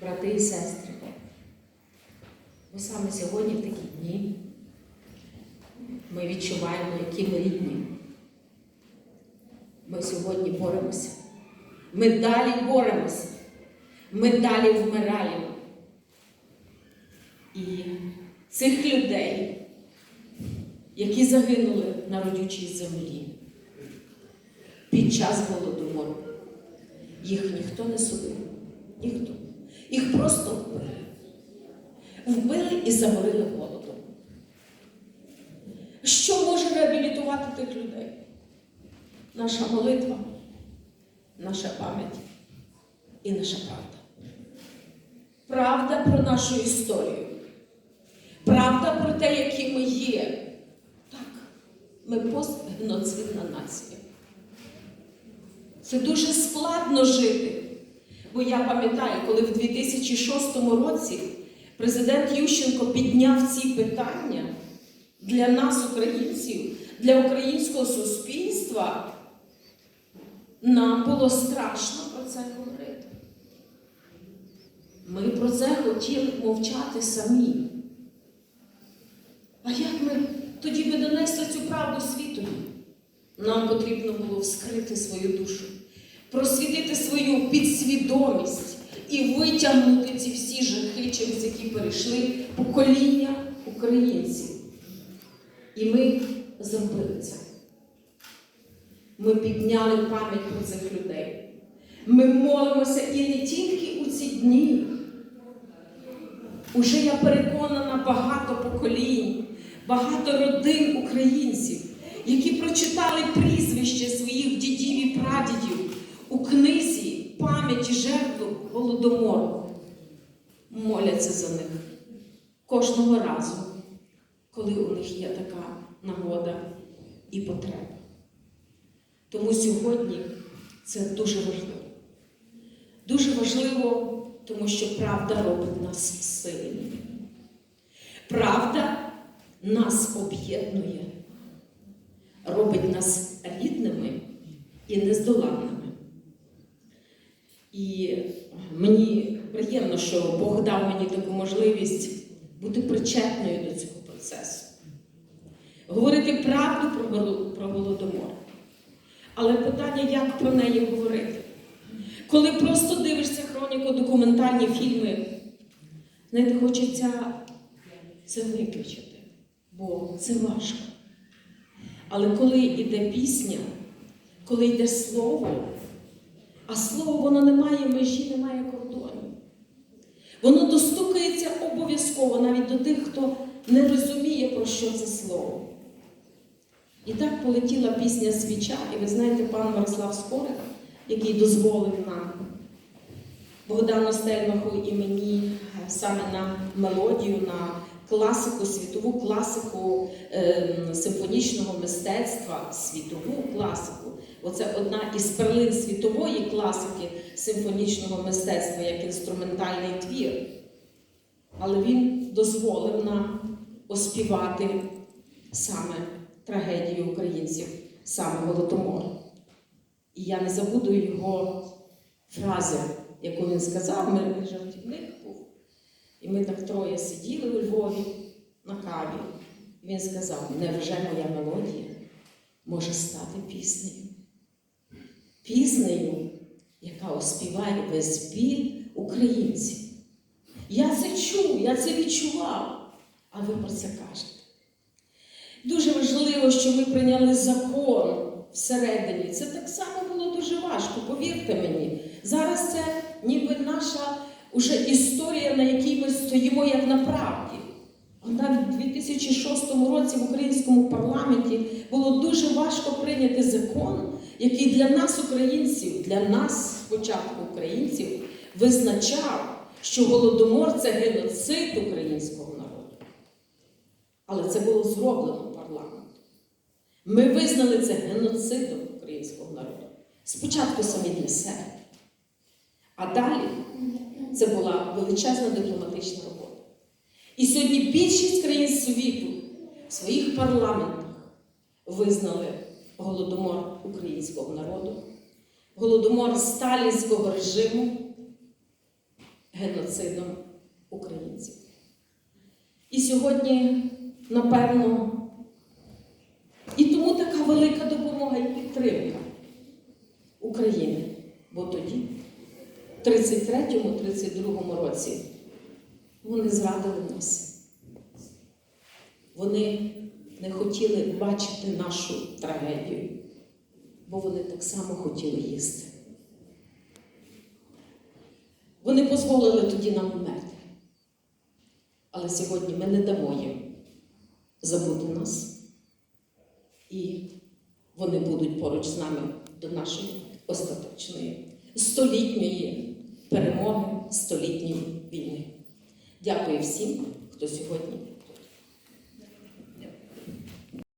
брати і сестри. Бо саме сьогодні, в такі дні, ми відчуваємо, які ми рідні. Ми сьогодні боремося. Ми далі боремося. Ми далі вмираємо. І цих людей, які загинули на родючій землі під час голодомору, їх ніхто не судив. Ніхто. Їх просто вбили. Вбили і заморили голодом. Що може реабілітувати тих людей? Наша молитва, наша пам'ять і наша правда. Правда про нашу історію. Правда про те, які ми є. Так, ми постгеноцидна нація. Це дуже складно жити. Бо я пам'ятаю, коли в 2006 році президент Ющенко підняв ці питання для нас, українців, для українського суспільства, нам було страшно про це говорити. Ми про це хотіли мовчати самі. А як ми тоді би донесли цю правду світові? Нам потрібно було вскрити свою душу, просвітити свою підсвідомість і витягнути ці всі жахи, через які перейшли покоління українців. І ми зробили це. Ми підняли пам'ять про цих людей. Ми молимося і не тільки у ці дні. Уже я переконана багато поколінь, багато родин українців, які прочитали прізвище своїх дідів і прадідів у книзі пам'яті жертв голодомору. Моляться за них кожного разу, коли у них є така нагода і потреба. Тому сьогодні це дуже важливо. Дуже важливо, тому що правда робить нас сильними. Правда нас об'єднує, робить нас рідними і нездоланними. І мені приємно, що Бог дав мені таку можливість бути причетною до цього процесу, говорити правду про Голо- голодомор. Але питання, як про неї говорити? Коли просто дивишся хроніку, документальні фільми, знаєте, хочеться це виключити, бо це важко. Але коли йде пісня, коли йде слово, а слово воно не має межі, не має кордонів. Воно достукається обов'язково навіть до тих, хто не розуміє, про що це слово. І так полетіла пісня свіча, і ви знаєте, пан Мирослав Скорик, який дозволив нам Богдану Стельмаху і мені саме на мелодію, на класику, світову класику е, симфонічного мистецтва, світову класику. Оце одна із перлин світової класики симфонічного мистецтва як інструментальний твір. Але він дозволив нам оспівати саме трагедію українців, саме Голодомор. І я не забуду його фрази, яку він сказав, мирний жартівник. І ми так троє сиділи у Львові на каві. І він сказав: невже моя мелодія може стати піснею? Піснею, яка оспіває весь біль українців. Я це чув, я це відчував, а ви про це кажете. Дуже важливо, що ми прийняли закон всередині. Це так само було дуже важко, повірте мені. Зараз це ніби наша уже стоїмо як на правді. Навіть у 2006 році в українському парламенті було дуже важко прийняти закон, який для нас, українців, для нас, спочатку українців, визначав, що голодомор це геноцид українського народу. Але це було зроблено парламентом. Ми визнали це геноцидом українського народу. Спочатку самі для себе. А далі це була величезна дипломатична робота. І сьогодні більшість країн світу в своїх парламентах визнали голодомор українського народу, голодомор сталінського режиму, геноцидом українців. І сьогодні, напевно, і тому така велика допомога і підтримка України. Бо тоді, 33-32 році, вони зрадили нас. Вони не хотіли бачити нашу трагедію, бо вони так само хотіли їсти. Вони дозволили тоді нам умерти. Але сьогодні ми не дамо їм забути нас. І вони будуть поруч з нами до нашої остаточної столітньої перемоги, столітньої війни. Дякую всім, хто сьогодні